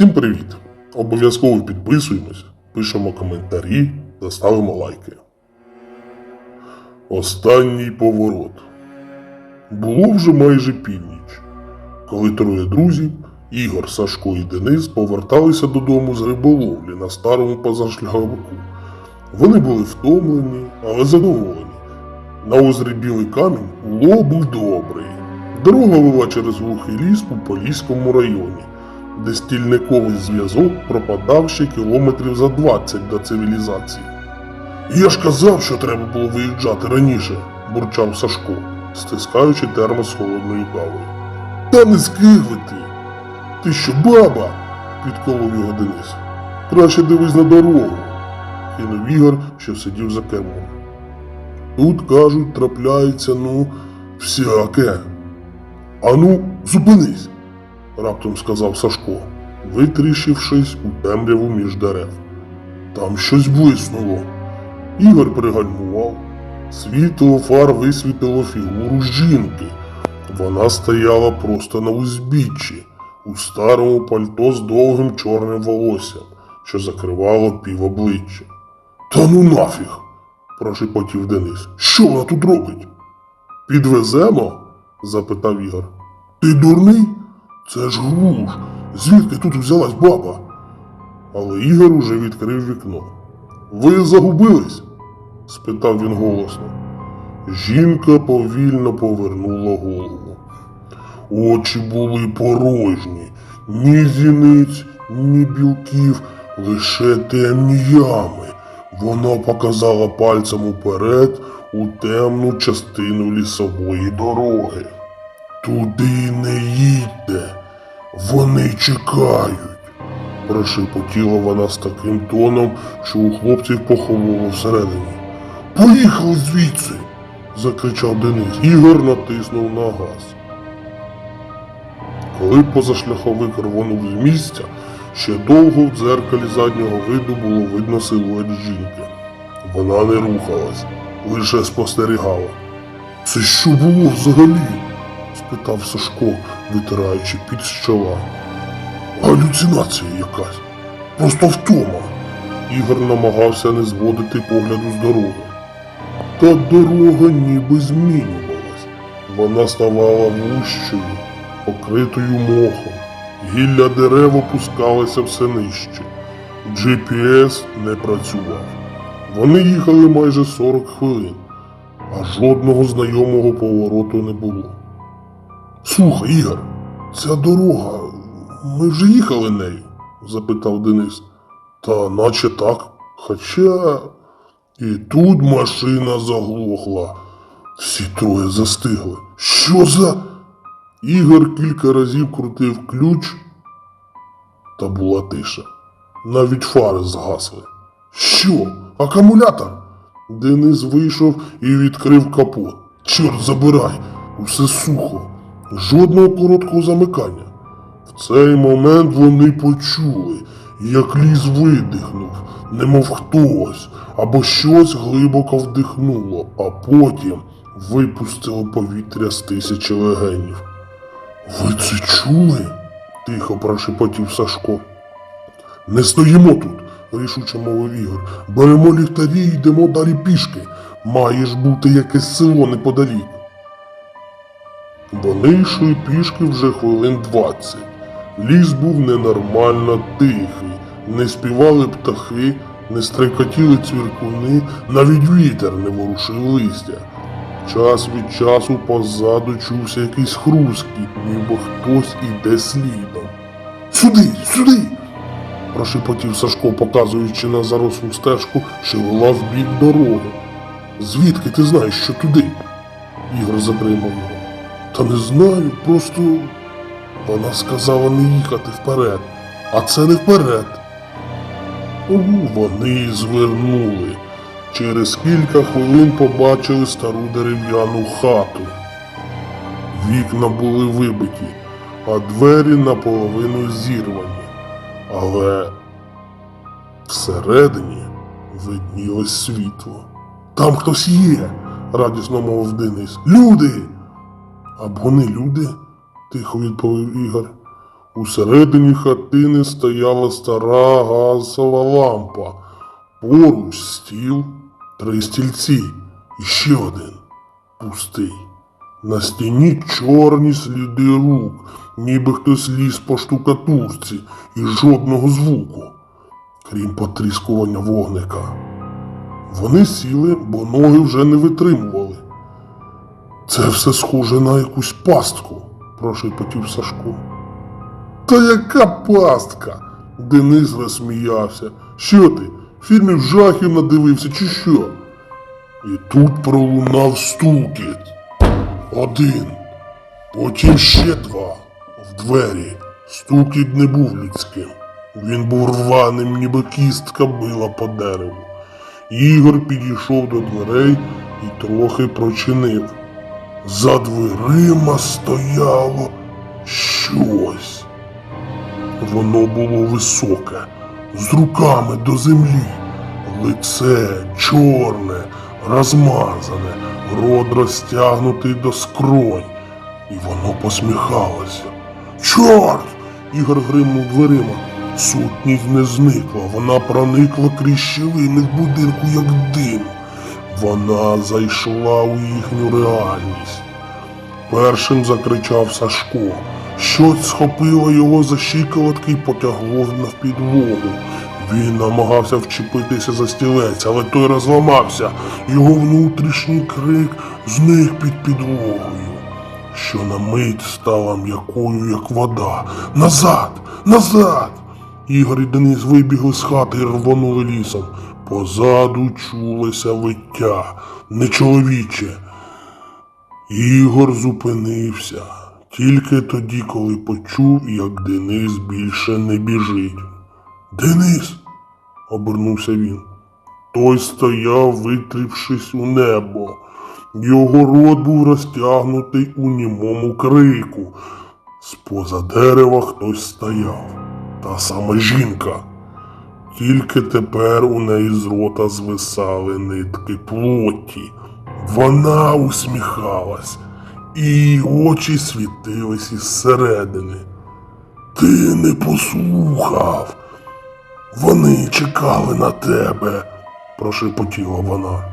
Всім привіт! Обов'язково підписуємось, пишемо коментарі та ставимо лайки. Останній поворот. Було вже майже північ, коли троє друзів, Ігор, Сашко і Денис, поверталися додому з риболовлі на старому позашляховику. Вони були втомлені, але задоволені. На озері Білий Камінь улов був добрий. Дорога вела через глухий ліс у Поліському районі, де стільниковий зв'язок пропадав ще кілометрів за 20 до цивілізації. Я ж казав, що треба було виїжджати раніше, бурчав Сашко, стискаючи термос холодною кавою. Та не скигли ти. Ти що, баба? підколов його Денис. Краще дивись на дорогу, кинув Ігор, що сидів за кермом. Тут, кажуть, трапляється, ну, всяке. Ану, зупинись, раптом сказав Сашко, витріщившись у темряву між дерев. Там щось блиснуло. Ігор пригальмував. Світло фар висвітило фігуру жінки. Вона стояла просто на узбіччі, у старому пальто з довгим чорним волоссям, що закривало пів обличчя. Та ну нафіг, прошепотів Денис. Що вона тут робить? Підвеземо? запитав Ігор. Ти дурний? Це ж груш. Звідки тут взялась баба? Але Ігор уже відкрив вікно. Ви загубились? спитав він голосно. Жінка повільно повернула голову. Очі були порожні, ні зіниць, ні білків, лише темні ями. Вона показала пальцем уперед у темну частину лісової дороги. Туди не їдьте, вони чекають. Прошепотіла вона з таким тоном, що у хлопців похололо всередині. Поїхали звідси. закричав Денис. Ігор натиснув на газ. Коли позашляховик рвонув з місця, ще довго в дзеркалі заднього виду було видно силует жінки. Вона не рухалась, лише спостерігала. Це що було взагалі? Спитав Сашко, витираючи під з чола. Галюцинація якась. Просто втома. Ігор намагався не зводити погляду з дороги. Та дорога ніби змінювалась. Вона ставала вущою, покритою мохом. Гілля дерев опускалися все нижче. GPS не працював. Вони їхали майже 40 хвилин, а жодного знайомого повороту не було. Слухай, Ігор, ця дорога. Ми вже їхали нею? запитав Денис. Та наче так. Хоча. І тут машина заглохла. Всі троє застигли. Що за. Ігор кілька разів крутив ключ, та була тиша. Навіть фари згасли. Що? Акумулятор? Денис вийшов і відкрив капот. Чорт забирай, усе сухо, жодного короткого замикання. В цей момент вони почули, як ліс видихнув, немов хтось або щось глибоко вдихнуло, а потім випустило повітря з тисячі легенів. Ви це чули? тихо прошепотів Сашко. Не стоїмо тут, рішуче мовив Ігор. Беремо ліхтарі і йдемо далі пішки. Має ж бути якесь село неподалік. Вони йшли пішки вже хвилин двадцять. Ліс був ненормально тихий, не співали птахи, не стрекотіли цвіркуни, навіть вітер не ворушив листя. Час від часу позаду чувся якийсь хрускіт, ніби хтось іде слідом. Сюди, сюди. прошепотів Сашко, показуючи на зарослу стежку, що вела в бік дороги. Звідки ти знаєш, що туди? Ігор затримав його. Та не знаю, просто вона сказала не їхати вперед, а це не вперед. Угу, Вони звернули. Через кілька хвилин побачили стару дерев'яну хату. Вікна були вибиті, а двері наполовину зірвані. Але всередині виднілось світло. Там хтось є, радісно мовив Денис. Люди! Або не люди, тихо відповів Ігор. Усередині хатини стояла стара газова лампа. Поруч стіл, три стільці і ще один пустий. На стіні чорні сліди рук, ніби хтось ліз по штукатурці і жодного звуку, крім потріскування вогника. Вони сіли, бо ноги вже не витримували. Це все схоже на якусь пастку, прошепотів Сашко. Та яка пастка? Денис розсміявся. Що ти? Фільмів жахів надивився чи що? І тут пролунав стукіт. Один. Потім ще два. В двері. Стукіт не був людським. Він був рваним, ніби кістка била по дереву. Ігор підійшов до дверей і трохи прочинив. За дверима стояло щось. Воно було високе, з руками до землі, лице чорне, розмазане, рот розтягнутий до скронь, і воно посміхалося. Чорт! Ігор гримнув дверима. Сутність не зникла, вона проникла крізь щілини в будинку, як дим. Вона зайшла у їхню реальність. Першим закричав Сашко. Щось схопило його за щиколотки і потягло на підлогу. Він намагався вчепитися за стілець, але той розламався. Його внутрішній крик зник під підлогою, що на мить стала м'якою, як вода. Назад! Назад! Ігор і Денис вибігли з хати і рвонули лісом. Позаду чулося виття, нечоловіче. Ігор зупинився тільки тоді, коли почув, як Денис більше не біжить. Денис. обернувся він. Той стояв, витрівшись у небо. Його рот був розтягнутий у німому крику. З-поза дерева хтось стояв. Та сама жінка. Тільки тепер у неї з рота звисали нитки плоті. Вона усміхалась, і її очі світились із середини. Ти не послухав. Вони чекали на тебе, прошепотіла вона.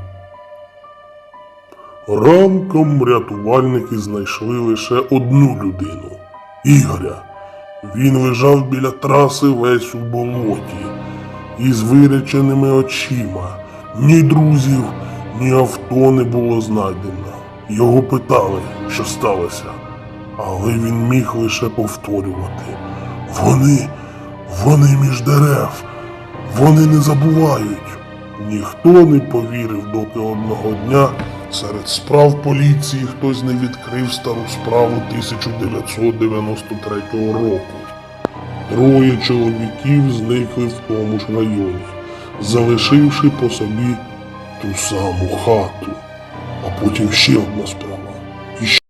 Ранком рятувальники знайшли лише одну людину Ігоря. Він лежав біля траси весь у болоті, із виряченими очима. Ні друзів, ні авто не було знайдено. Його питали, що сталося, але він міг лише повторювати. Вони, вони між дерев, вони не забувають. Ніхто не повірив, доки одного дня серед справ поліції хтось не відкрив стару справу 1993 року. Троє чоловіків зникли в тому ж районі, залишивши по собі ту саму хату. А потім ще одна справа.